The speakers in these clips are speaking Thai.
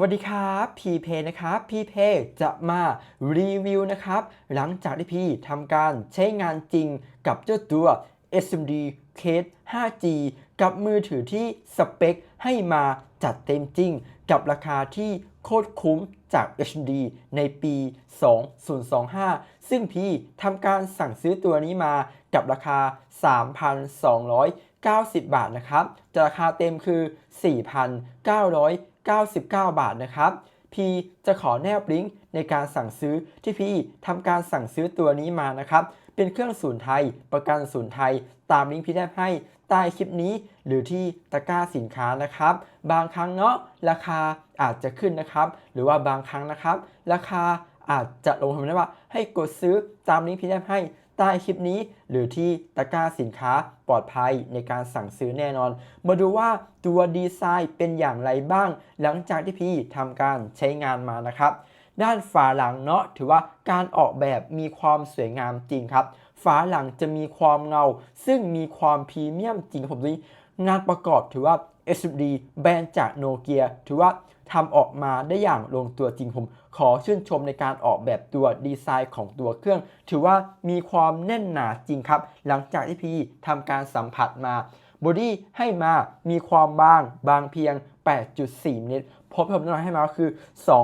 วัสดีครับพีเพนะครับพีเพจะมารีวิวนะครับหลังจากที่พี่ทำการใช้งานจริงกับเจ้าตัว SMD Case 5G กับมือถือที่สเปคให้มาจัดเต็มจริง กับราคาที่โคตรคุ้มจาก HD ในปี 2025 ซึ่งพี่ทำการสั่งซื้อตัวนี้มากับราคา 3,290 บาทนะครับ จะราคาเต็มคือ 4,900 99 บาทนะครับพี่จะขอแนบลิงก์ในการสั่งซื้อที่พี่ทำการสั่งซื้อตัวนี้มานะครับ เป็นเครื่องศูนย์ไทย ประกันศูนย์ไทย ตามลิงก์พี่แนบให้ใต้คลิปนี้หรือที่ตะกร้าสินค้านะครับ บางครั้งเนาะราคาอาจจะขึ้นนะครับ หรือว่าบางครั้งนะครับ ราคาอาจจะลงทำได้ว่าให้กดซื้อตามลิงก์พี่แนบให้ ใต้คลิปนี้ หรือที่ตะกร้าสินค้าปลอดภัยในการสั่งซื้อแน่นอน มาดูว่าตัวดีไซน์เป็นอย่างไรบ้าง หลังจากที่พี่ทำการใช้งานมานะครับด้านฝาหลังเนาะถือว่าการออกแบบมีความสวยงามจริงครับ ฝาหลังจะมีความเงา ซึ่งมีความพรีเมียมจริงผมดูงานประกอบถือว่า SD แบรนด์จากโนเกียถือว่า ทำออกมาได้อย่างลงตัวจริงผมขอชื่นชมในการออกแบบตัวดีไซน์ของตัวเครื่อง ถือว่ามีความแน่นหนาจริงครับ หลังจากที่พี่ทำการสัมผัสมาบอดี้ให้มามีความบางบางเพียง 8.4มิลลิเมตรพบผมน้อยให้มาคือ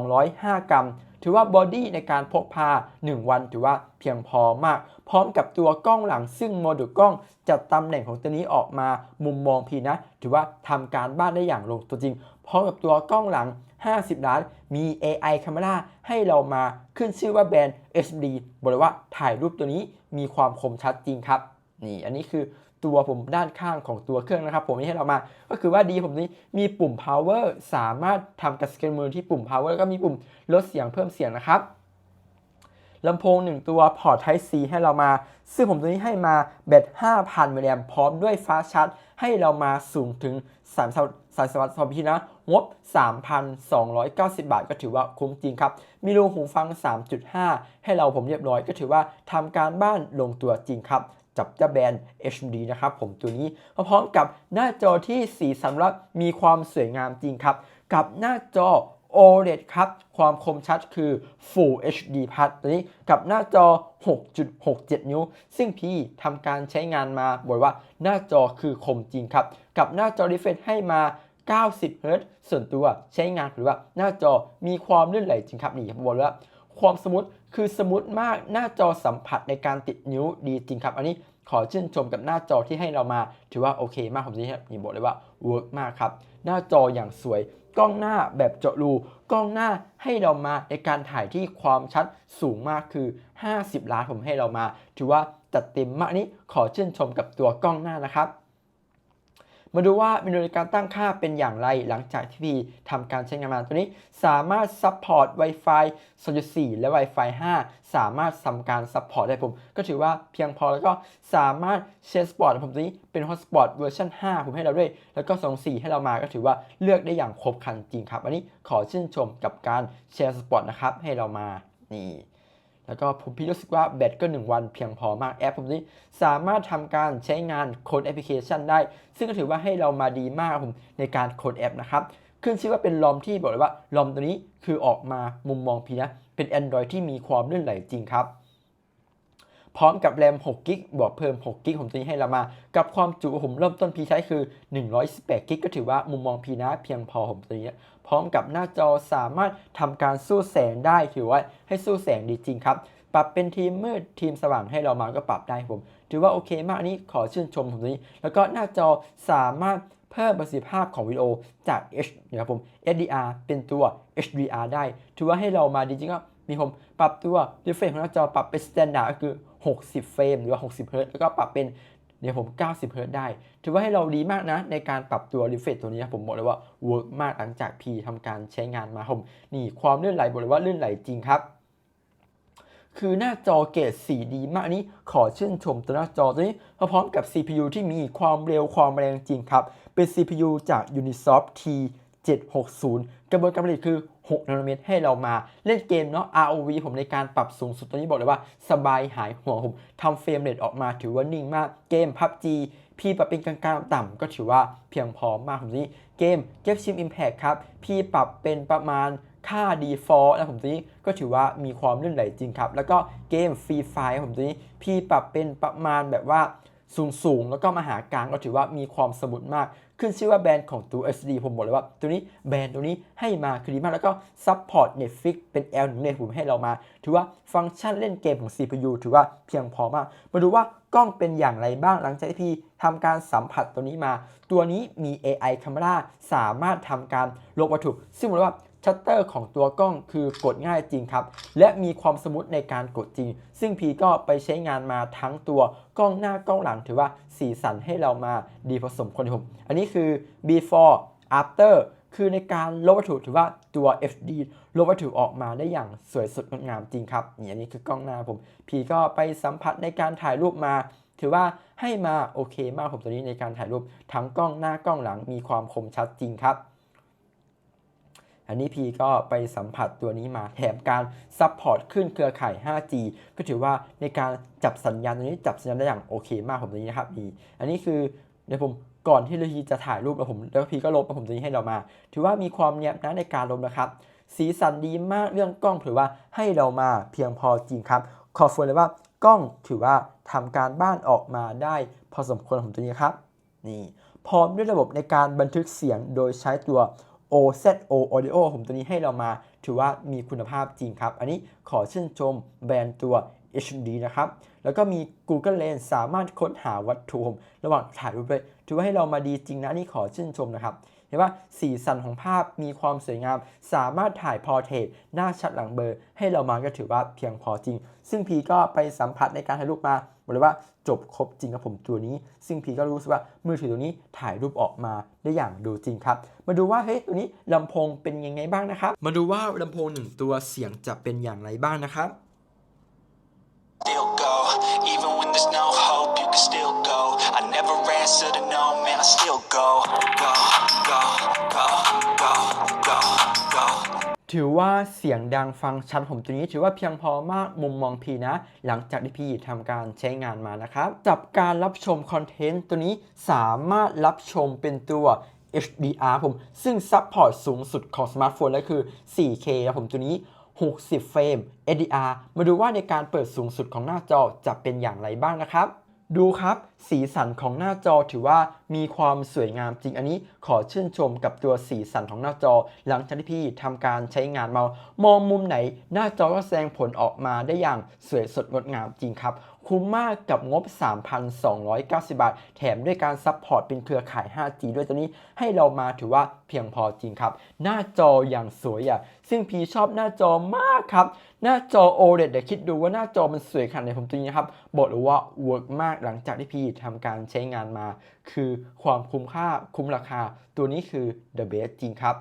205 กรัม ถือว่าบอดี้ในการพกพา 1 วันถือว่าเพียงพอมาก พร้อมกับตัวกล้องหลังซึ่งโมดูลกล้องจัดตำแหน่งของตัวนี้ออกมามุมมองพีนะ ถือว่าทำการบ้านได้อย่างลงตัวจริง พร้อมกับตัวกล้องหลัง 50 ล้าน มี AI Camera ให้เรามาขึ้นชื่อว่าแบรนด์ HD บอกเลยว่าถ่ายรูปตัวนี้มีความคมชัดจริงครับ นี่ อันนี้คือ ตัวผมด้านข้างของตัวเครื่องนะครับ ผมที่ให้เรามา ก็คือว่าดีผมนี้มีปุ่ม power สามารถทำกับสแกนมือที่ปุ่ม power แล้วก็มีปุ่มลดเสียงเพิ่มเสียงนะครับลำโพง 1 ตัวพอร์ต Type C ให้เรามา ซึ่งผมตัวนี้ให้มาแบต 5,000 มิลลิแอมพร้อมด้วยฟ้าชาร์จให้เรามาสูงถึง3สายสวัสดิ์สองพีนะงบ 3,290 บาทก็ถือว่าคุ้มจริงครับ มีรูหูฟัง 3.5 ให้เราผมเรียบร้อยก็ถือว่าทำการบ้านลงตัวจริงครับ จับเจ้าแบรนด์ HD นะครับผมตัวนี้พร้อมกับหน้าจอที่สีสันรับมีความสวยงามจริงครับ กับหน้าจอ OLED ครับ ความคมชัดคือ Full HD Plus ตัวนี้กับหน้าจอ 6.67 นิ้ว ซึ่งพี่ทำการใช้งานมาบอกว่าหน้าจอคือคมจริงครับ กับหน้าจอ refresh ให้มา90 Hz ส่วนตัวใช้งานหรือว่าหน้าจอมีความลื่นไหลจริงครับนี่ผมบอกเลยว่าความสมูท คือสมูทมากหน้าจอสัมผัสในการติดนิ้วดีจริงครับ อันนี้ขอชื่นชมกับหน้าจอที่ให้เรามาถือว่าโอเคมากผมนี่นี่บอกเลยว่าเวิร์กมากครับ หน้าจออย่างสวย กล้องหน้าแบบเจาะรู กล้องหน้าให้เรามาในการถ่ายที่ความชัดสูงมากคือ 50 ล้านผมให้เรามา ถือว่าจัดเต็มมากอันนี้ขอชื่นชมกับตัวกล้องหน้านะครับ มาดูว่าเมนูในการตั้งค่าเป็นอย่างไร หลังจากที่พี่ทำการใช้งานมาตัวนี้ สามารถซัพพอร์ต Wi-Fi 2.4 และ Wi-Fi 5 สามารถทำการซัพพอร์ตได้ผม ก็ถือว่าเพียงพอแล้วก็สามารถเชสปอร์ตผมตัวนี้เป็น Hotspot เวอร์ชัน5 ผมให้เราด้วย แล้วก็ 24 ให้เรามาก็ถือว่าเลือกได้อย่างครบครันจริงครับ อันนี้ขอชื่นชมกับการแชร์สปอร์ตนะครับให้เรามานี่ แล้วก็ผมพี่รู้สึกว่าแบตก็ 1 วันเพียงพอมากแอปผมนี้สามารถทำการใช้งานโค้ดแอปพลิเคชันได้ ซึ่งก็ถือว่าให้เรามาดีมากผมในการโค้ดแอปนะครับขึ้นชื่อว่าเป็นลอมที่บอกเลยว่าลอมตัวนี้คือออกมามุมมองพีนะเป็น Android ที่มีความลื่นไหลจริงครับ พร้อมกับแรม6กิกบวกเพิ่ม6กิกผมตัวนี้ให้เรามา กับความจุผมเริ่มต้นพีใช้คือ118กิกก็ถือว่ามุมมองพีนะเพียงพอผมตัวนี้ พร้อมกับหน้าจอสามารถทำการสู้แสงได้ถือว่าให้สู้แสงดีจริงครับปรับเป็นทีมมืดทีมสว่างให้เรามาก็ปรับได้ผมถือว่าโอเคมากอันนี้ขอชื่นชมผมตัวนี้ แล้วก็หน้าจอสามารถเพิ่มประสิทธิภาพของวิดีโอจาก H นะครับผม HDR เป็นตัว HDR ได้ ถือว่าให้เรามาดีจริงก็มีผมปรับตัว refresh ของหน้าจอปรับเป็น standard ก็คือ 60 เฟรมหรือว่า 60 เฮิร์ตแล้วก็ปรับเป็นเดี๋ยวผม 90 เฮิร์ตได้ ถือว่าให้เราดีมากนะ ในการปรับตัว refresh ตัวนี้ผมบอกเลยว่า work มากหลังจากพีทำการใช้งานมาผมนี่ความลื่นไหลบอกเลยว่าลื่นไหลจริงครับคือหน้าจอเกรดสีดีมากนนี้ขอชื่นชมตัวหน้าจอตัวนี้พร้อมกับ CPU ที่มีความเร็วความแรงจริงครับ เป็น CPU จาก Unisoc T 760 กระบวนการผลิตคือ 6 นาโนเมตรให้เรามาเล่นเกมเนาะ ROV ผมในการปรับสูงสุดตัวนี้บอกเลยว่าสบายหายห่วผมทำเฟรมเรทออกมาถือว่านิ่งมากเกม PUBG พี่ปรับเป็นกลางๆต่ำก็ถือว่าเพียงพอมากผมนี้เกม g e t Chip Impact ครับ พี่ปรับเป็นประมาณค่า default นะผมตัวนี้ก็ถือว่ามีความลื่นไหลจริงครับ แล้วก็เกม Free Fire ผมตัวนี้พี่ปรับเป็นประมาณแบบว่า สูงสูงแล้วก็มาหากางก็ถือว่ามีความสมุดมาก ขึ้นชื่อว่าแบรนด์ของตัว SD ผมบอกเลยว่า ตัวนี้แบรนด์ตัวนี้ให้มาคือดีมาก แล้วก็ซัพพอร์ต Netflix เป็น L1 เลยผมให้เรามา ถือว่าฟังก์ชันเล่นเกมของ CPU ถือว่าเพียงพอมาก มาดูว่ากล้องเป็นอย่างไรบ้างหลังจากที่พี่ทำการสัมผัสตัวนี้มา ตัวนี้มี AI Camera สามารถทำการลบวัตถุ ซึ่งบอกว่า ชัตเตอร์ของตัวกล้องคือกดง่ายจริงครับ และมีความสมูทในการกดจริง ซึ่งพีก็ไปใช้งานมาทั้งตัวกล้องหน้ากล้องหลังถือว่าสีสันให้เรามาดีผสมคนผมอันนี้คือ before after คือในการลบวัตถุถือว่าตัว FD ลบวัตถุออกมาได้อย่างสวยสดงดงามจริงครับนี่อันนี้คือกล้องหน้าผมพีก็ไปสัมผัสในการถ่ายรูปมา ถือว่าให้มาโอเคมากผมตัวนี้ในการถ่ายรูปทั้งกล้องหน้ากล้องหลังมีความคมชัดจริงครับ อันนี้พีก็ไปสัมผัสตัวนี้มาแถมการซัพพอร์ตขึ้นเครือข่าย 5G ก็ถือว่าในการจับสัญญาณตัวนี้จับสัญญาณได้อย่างโอเคมากผมตัวนี้นะครับนี่อันนี้คือเดี๋ยวผมก่อนที่เราจะถ่ายรูปแล้วผมแล้วพีก็ลบมาผมตัวนี้ให้เรามา ถือว่ามีความเนียบนะในการลบนะครับ สีสันดีมากเรื่องกล้องถือว่าให้เรามาเพียงพอจริงครับขอเฟิร์นเลยว่ากล้องถือว่าทำการบ้านออกมาได้พอสมควรของตัวนี้ครับนี่พร้อมด้วยระบบในการบันทึกเสียงโดยใช้ตัว OZO Audio ผมตัวนี้ให้เรามาถือว่ามีคุณภาพจริงครับ อันนี้ขอชื่นชมแบรนด์ตัว HD นะครับ แล้วก็มี Google Lens สามารถค้นหาวัตถุระหว่างถ่ายรูปด้วยถือว่าให้เรามาดีจริงนะนี่ขอชื่นชมนะครับ เห็นว่าสีสันของภาพมีความสวยงาม สามารถถ่ายพอร์เทรตหน้าชัดหลังเบลอร์ ให้เรามาก็ถือว่าเพียงพอจริง ซึ่งพีก็ไปสัมผัสในการถ่ายรูปมาบอกเลยว่าจบครบจริงกับผมตัวนี้ ซึ่งพีก็รู้สึกว่ามือถือตัวนี้ถ่ายรูปออกมาได้อย่างดูจริงครับ มาดูว่าเฮ้ยตัวนี้ลำโพงเป็นยังไงบ้างนะครับ มาดูว่าลำโพงหนึ่งตัวเสียงจะเป็นอย่างไรบ้างนะครับ ถือว่าเสียงดังฟังชัดผมตัวนี้ถือว่าเพียงพอมากมุมมองพีนะ หลังจากที่พี่ทำการใช้งานมานะครับจับการรับชมคอนเทนต์ตัวนี้สามารถรับชมเป็นตัว HDR ผม ซึ่งซัพพอร์ตสูงสุดของสมาร์ทโฟนและคือ 4K นะผมตัวนี้ 60 เฟรม HDR มาดูว่าในการเปิดสูงสุดของหน้าจอจะเป็นอย่างไรบ้างนะครับ ดูครับ สีสันของหน้าจอถือว่ามีความสวยงามจริงอันนี้ขอชื่นชมกับตัวสีสันของหน้าจอ หลังจากที่พี่ทำการใช้งานมา มองมุมไหน หน้าจอก็แสดงผลออกมาได้อย่างสวยสดงดงามจริงครับ คุ้มมากกับงบ 3,290 บาท แถมด้วยการซัพพอร์ตเป็นเครือข่าย 5G ด้วยตัวนี้ให้เรามาถือว่าเพียงพอจริงครับ หน้าจออย่างสวยอะซึ่งพีชอบหน้าจอมากครับ หน้าจอ OLED เดี๋ยวคิดดูว่าหน้าจอมันสวยขนาดไหนผมตัวนี้นะครับ บอกเลยว่าเวิร์กมากหลังจากที่พีทำการใช้งานมา คือความคุ้มค่าคุ้มราคา ตัวนี้คือ the best จริงครับ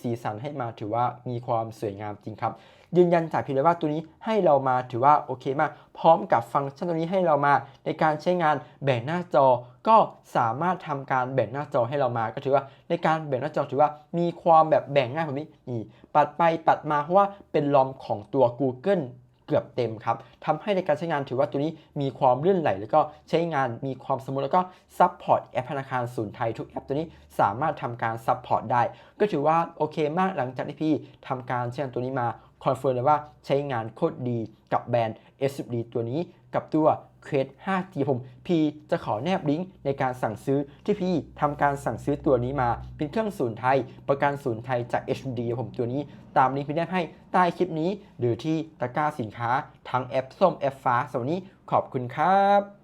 สีสันให้มาถือว่ามีความสวยงามจริงครับ ยืนยันจากพี่เลยว่าตัวนี้ให้เรามาถือว่าโอเคมาก พร้อมกับฟังก์ชันตัวนี้ให้เรามา ในการใช้งานแบ่งหน้าจอ ก็สามารถทำการแบ่งหน้าจอให้เรามา ก็ถือว่าในการแบ่งหน้าจอถือว่ามีความแบบแบ่งง่ายแบบนี้นี่ปัดไปปัดมาเพราะว่าเป็นลอมของตัว Google เกือบเต็มครับทำให้ในการใช้งานถือว่าตัวนี้มีความลื่นไหล แล้วก็ใช้งานมีความสมูทแล้วก็ซัพพอร์ตแอปธนาคารศูนย์ไทยทุกแอปตัวนี้สามารถทำการซัพพอร์ตได้ ก็ถือว่าโอเคมากหลังจากที่พี่ทำการใช้งานตัวนี้มาคอนเฟิร์มเลยว่าใช้งานโคตรดีกับแบรนด์ SUD ตัวนี้ กับตัวเควส 5G ผมพี่จะขอแนบลิงก์ในการสั่งซื้อที่พี่ทำการสั่งซื้อตัวนี้มา เป็นเครื่องศูนย์ไทย ประกันศูนย์ไทยจาก HD ผมตัวนี้ ตามลิงก์พี่แนบให้ใต้คลิปนี้ หรือที่ตะกร้าสินค้า ทั้งแอปส้มแอปฟ้าสำหรับวันนี้ขอบคุณครับ